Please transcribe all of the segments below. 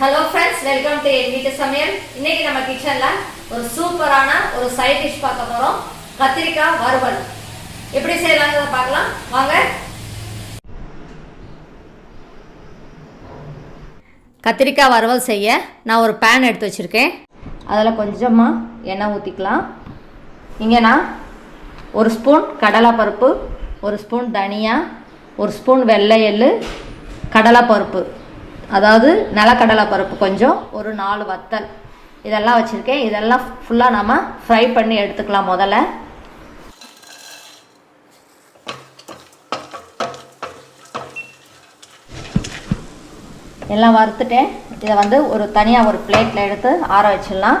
Hello friends welcome to என் வீட்டு சமையல் இன்னைக்கு நம்ம கிச்சன்ல ஒரு சூப்பரான ஒரு சைட் டிஷ் பார்க்க போறோம். கத்திரிக்காய் வறுவல். எப்படி செய்யலாங்கிறத பார்க்கலாம். வாங்க. கத்திரிக்காய் வறுவல் செய்ய நான் ஒரு பேன் எடுத்து வச்சுருக்கேன். அதில் கொஞ்சமாக எண்ணெய் ஊற்றிக்கலாம் இங்கே நான் ஒரு ஸ்பூன் கடலைப்பருப்பு ஒரு ஸ்பூன் தனியா ஒரு ஸ்பூன் வெள்ளை எள்ளு கடலைப்பருப்பு. அதாவது நிலக்கடலை பருப்பு கொஞ்சம் ஒரு நாலு வத்தல். இதெல்லாம் வச்சுருக்கேன். இதெல்லாம் ஃபுல்லாக நம்ம ஃப்ரை பண்ணி எடுத்துக்கலாம் முதல்ல. எல்லாம் வறுத்துட்டேன். இதை வந்து ஒரு தனியாக ஒரு பிளேட்டில் எடுத்து ஆற வச்சிடலாம்.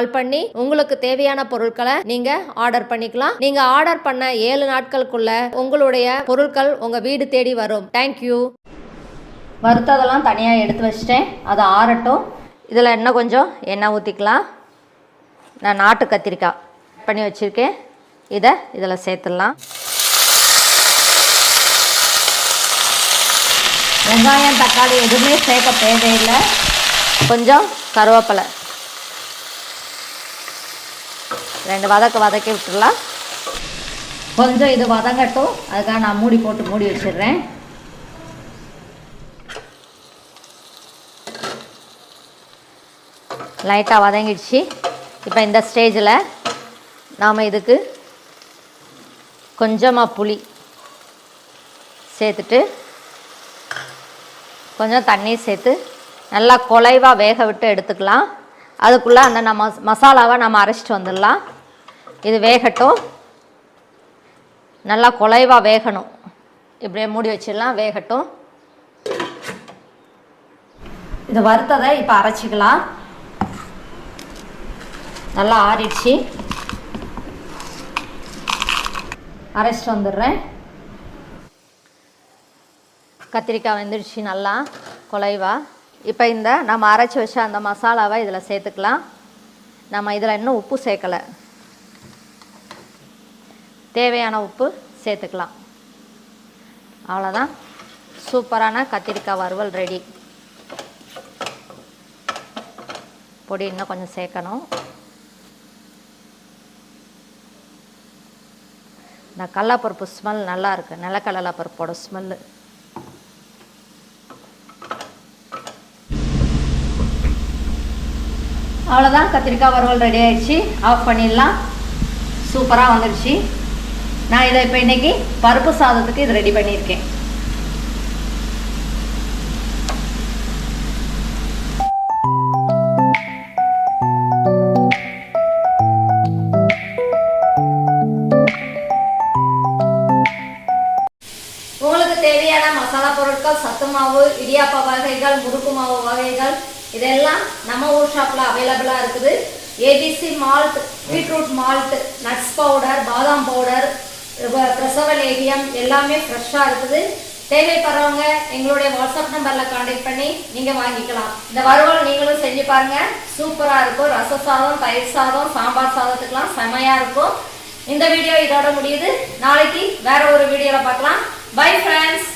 கால் பண்ணி உங்களுக்கு தேவையான பொருட்களை நீங்க ஆர்டர் பண்ணிக்கலாம். நீங்க ஆர்டர் பண்ண ஏழு நாட்களுக்குள்ள உங்களுடைய பொருட்கள் உங்க வீடு தேடி வரும். தேங்க்யூ வறுத்ததெல்லாம் தனியாக எடுத்து வச்சிட்டேன். அதை ஆறட்டும். இதில் இன்னும் கொஞ்சம் எண்ணெய் ஊற்றிக்கலாம் நான் நாட்டு கத்திரிக்காய் பண்ணி வச்சுருக்கேன். இதை இதில் சேர்த்துடலாம். வெங்காயம் தக்காளி எதுவுமே சேர்க்க தேவையில்லை. கொஞ்சம் கருவேப்பிலை. ரெண்டு வதக்கு வதக்கி விட்டுடலாம். கொஞ்சம் இது வதங்கட்டும். அதுக்காக நான் மூடி போட்டு மூடி வச்சிடுறேன். லைட்டாக வதங்கிடுச்சு. இப்போ இந்த ஸ்டேஜில் நாம் இதுக்கு கொஞ்சமாக புளி சேர்த்துட்டு கொஞ்சம் தண்ணி சேர்த்து நல்லா குலைவாக வேக விட்டு எடுத்துக்கலாம். அதுக்குள்ளே அந்த நம்ம மசாலாவை நம்ம அரைச்சிட்டு வந்துடலாம். இது வேகட்டும். நல்லா குலைவாக வேகணும். இப்படியே மூடி வச்சிடலாம். வேகட்டும். இது வறுத்ததை இப்போ அரைச்சிக்கலாம். நல்லா ஆறிடுச்சு. அரைச்சிட்டு வந்துடுறேன். கத்திரிக்காய் வெந்துடுச்சு நல்லா குலைவா. இப்போ இந்த நம்ம அரைச்சி வச்ச அந்த மசாலாவை இதில் சேர்த்துக்கலாம். நம்ம இதில் இன்னும் உப்பு சேர்க்கலை. தேவையான உப்பு சேர்த்துக்கலாம். அவ்வளோதான் சூப்பரான கத்திரிக்காய் வறுவல் ரெடி. பொடி இன்னும் கொஞ்சம் சேர்க்கணும். இந்த கடலப்பருப்பு ஸ்மெல் நல்லா இருக்குது நிலக்கடலை பருப்போட ஸ்மெல்லு அவ்வளோதான் கத்திரிக்காய் வறுவல் ரெடி ஆயிடுச்சு. ஆஃப் பண்ணிடலாம். சூப்பராக வந்துடுச்சு. நான் இதை இப்போ இன்னைக்கு பருப்பு சாதத்துக்கு இது ரெடி பண்ணியிருக்கேன். உங்களுக்கு தேவையான மசாலா பொருட்கள் சத்து மாவு இடியாப்பா வகைகள் முறுக்கு மாவு வகைகள் இதெல்லாம் நம்ம ஊர் ஷாப்பில் அவைலபிளாக இருக்குது. ABC malt beetroot malt nuts powder பாதாம் பவுடர் பிரசவ லேகியம் எல்லாமே ஃப்ரெஷ்ஷாக இருக்குது. தேவைப்படுறவங்க எங்களுடைய வாட்ஸ்அப் நம்பரில் காண்டாக்ட் பண்ணி நீங்கள் வாங்கிக்கலாம். இந்த வறுவல் நீங்களும் செஞ்சு பாருங்கள் சூப்பராக இருக்கும். ரச சாதம் தயிர் சாதம் சாம்பார் சாதத்துக்கெலாம் செமையாக இருக்கும். இந்த வீடியோ இதோட முடியுது. நாளைக்கு வேற ஒரு வீடியோவில் பார்க்கலாம். Bye friends